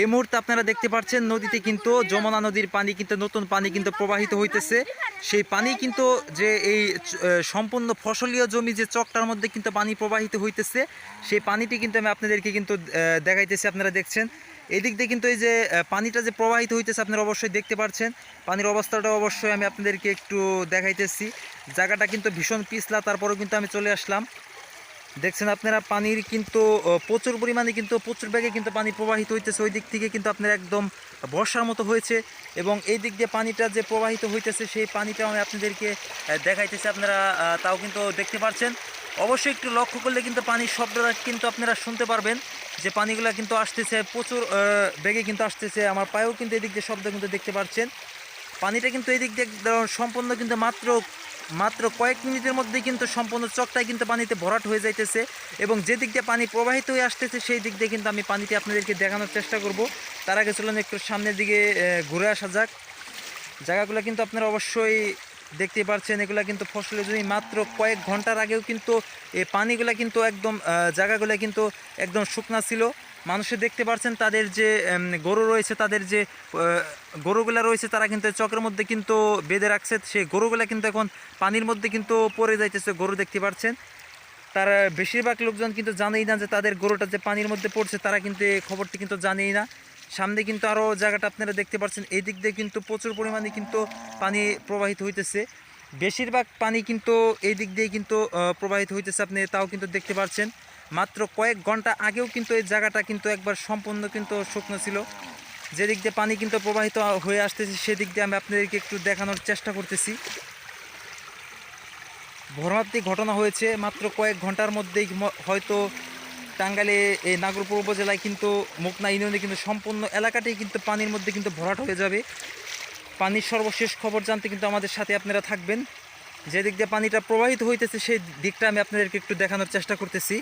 এই মুহূর্তে আপনারা দেখতে পাচ্ছেন নদীতে কিন্তু যমুনা নদীর পানি কিন্তু, নতুন পানি কিন্তু প্রবাহিত হইতেছে। সেই পানি কিন্তু যে এই সম্পূর্ণ ফসলীয় জমি যে চকটার মধ্যে কিন্তু পানি প্রবাহিত হইতেছে, সেই পানিটি কিন্তু আমি আপনাদেরকে কিন্তু দেখাইতেছি, আপনারা দেখছেন। এদিক দিয়ে কিন্তু এই যে পানিটা যে প্রবাহিত হইতেছে, আপনারা অবশ্যই দেখতে পাচ্ছেন পানির অবস্থাটা অবশ্যই আমি আপনাদেরকে একটু দেখাইতেছি। জায়গাটা কিন্তু ভীষণ পিছলা, তারপরেও কিন্তু আমি চলে আসলাম। দেখছেন, আপনারা পানির কিন্তু প্রচুর পরিমাণে কিন্তু, প্রচুর ব্যাগে কিন্তু পানি প্রবাহিত হইতেছে। ওই দিক থেকে কিন্তু আপনার একদম বর্ষার মতো হয়েছে এবং এই দিক দিয়ে পানিটা যে প্রবাহিত হইতেছে, সেই পানিটাও আমি আপনাদেরকে দেখাইতেছি। আপনারা তাও কিন্তু দেখতে পাচ্ছেন অবশ্যই একটু লক্ষ্য করলে কিন্তু পানির শব্দটা কিন্তু আপনারা শুনতে পারবেন যে পানিগুলো কিন্তু আসতেছে, প্রচুর বেগে কিন্তু আসতেছে। আমার পায়েও কিন্তু এদিক দিয়ে শব্দ কিন্তু দেখতে পাচ্ছেন পানিটা কিন্তু এই দিক দিয়ে সম্পূর্ণ কিন্তু মাত্র মাত্র কয়েক মিনিটের মধ্যে কিন্তু সম্পূর্ণ চকটাই কিন্তু পানিতে ভরাট হয়ে যাইতেছে এবং যে দিক দিয়ে পানি প্রবাহিত হয়ে আসতেছে সেই দিক দিয়ে কিন্তু আমি পানিটি আপনাদেরকে দেখানোর চেষ্টা করব। তার আগে চলুন একটু সামনের দিকে ঘুরে আসা যাক। জায়গাগুলো কিন্তু আপনারা অবশ্যই দেখতে পাচ্ছেন এগুলা কিন্তু ফসলের জমি মাত্র কয়েক ঘণ্টার আগেও কিন্তু এই পানিগুলা কিন্তু একদম জায়গাগুলো কিন্তু একদম শুকনা ছিল। মানুষে দেখতে পাচ্ছেন তাদের যে গরু রয়েছে, তাদের যে গরুগুলা রয়েছে, তারা কিন্তু চকের মধ্যে কিন্তু বেঁধে রাখছে। সেই গরুগুলা কিন্তু এখন পানির মধ্যে কিন্তু পড়ে যাইতেছে, গরু দেখতে পাচ্ছেন তারা বেশিরভাগ লোকজন কিন্তু জানেই না যে তাদের গরুটা যে পানির মধ্যে পড়ছে, তারা কিন্তু এই খবরটি কিন্তু জানেই না। সামনে কিন্তু আরও জায়গাটা আপনারা দেখতে পাচ্ছেন এই দিক দিয়ে কিন্তু প্রচুর পরিমাণে কিন্তু পানি প্রবাহিত হইতেছে। বেশিরভাগ পানি কিন্তু এই দিক দিয়ে কিন্তু প্রবাহিত হইতেছে আপনি তাও কিন্তু দেখতে পাচ্ছেন মাত্র কয়েক ঘণ্টা আগেও কিন্তু এই জায়গাটা কিন্তু একবার সম্পূর্ণ কিন্তু শুকনো ছিল। যেদিক দিয়ে পানি কিন্তু প্রবাহিত হয়ে আসতেছে, সেদিক দিয়ে আমি আপনাদেরকে একটু দেখানোর চেষ্টা করতেছি। ভ্রমাত্মিক ঘটনা হয়েছে মাত্র কয়েক ঘণ্টার মধ্যেই হয়তো টাঙ্গাইলে এই নাগরপুর উপজেলায় কিন্তু মুকনা ইউনিয়নে কিন্তু সম্পূর্ণ এলাকাটাই কিন্তু পানির মধ্যে কিন্তু ভরাট হয়ে যাবে। পানির সর্বশেষ খবর জানতে কিন্তু আমাদের সাথে আপনারা থাকবেন। যে দিক দিয়ে পানিটা প্রবাহিত হইতেছে, সেই দিকটা আমি আপনাদেরকে একটু দেখানোর চেষ্টা করতেছি।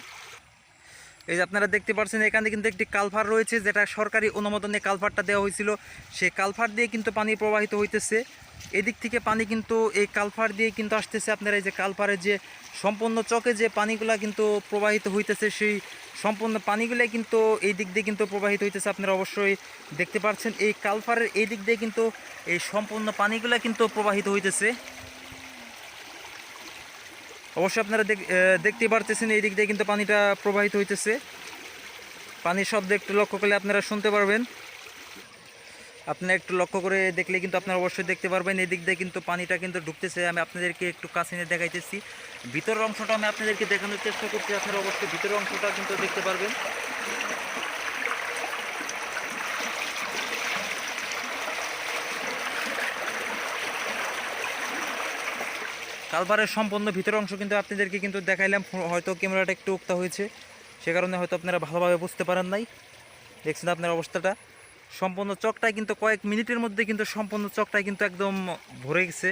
এই যে আপনারা দেখতে পাচ্ছেন এখানে কিন্তু একটি কালভার রয়েছে, যেটা সরকারি অনুমোদনে কালভারটা দেওয়া হয়েছিল। সেই কালভার দিয়ে কিন্তু পানি প্রবাহিত হইতেছে। এদিক থেকে পানি কিন্তু, এই কালভার দিয়ে কিন্তু আসতেছে আপনারা এই যে কালভারের যে সম্পূর্ণ চকে যে পানিগুলা কিন্তু প্রবাহিত হইতেছে, সেই সম্পূর্ণ পানিগুলাই কিন্তু এই দিক দিয়ে কিন্তু প্রবাহিত হইতেছে আপনারা অবশ্যই দেখতে পাচ্ছেন এই কালভারের এই দিক দিয়ে কিন্তু এই সম্পূর্ণ পানিগুলা কিন্তু প্রবাহিত হইতেছে। অবশ্যই আপনারা দেখতে পারতেছেন, এই দিক দিয়ে কিন্তু পানিটা প্রবাহিত হইতেছে। পানির শব্দ একটু লক্ষ্য করলে আপনারা শুনতে পারবেন। আপনারা একটু লক্ষ্য করে দেখলে কিন্তু আপনারা অবশ্যই দেখতে পারবেন। এই দিক দিয়ে কিন্তু পানিটা কিন্তু ঢুকতেছে। আমি আপনাদেরকে একটু কাছে নিয়ে দেখাইতেছি। ভিতরের অংশটা আমি আপনাদেরকে দেখানোর চেষ্টা করছি। আপনারা অবশ্যই ভিতরের অংশটা কিন্তু দেখতে পারবেন। কালভারের সম্পূর্ণ ভিতরের অংশ কিন্তু আপনাদেরকে কিন্তু দেখাইলাম। হয়তো ক্যামেরাটা একটু উক্তা হয়েছে। সে কারণে হয়তো আপনারা ভালোভাবে বুঝতে পারেন নাই। দেখছেন আপনার অবস্থাটা? সম্পূর্ণ চকটাই কিন্তু কয়েক মিনিটের মধ্যে কিন্তু সম্পূর্ণ চকটাই কিন্তু একদম ভরে গেছে।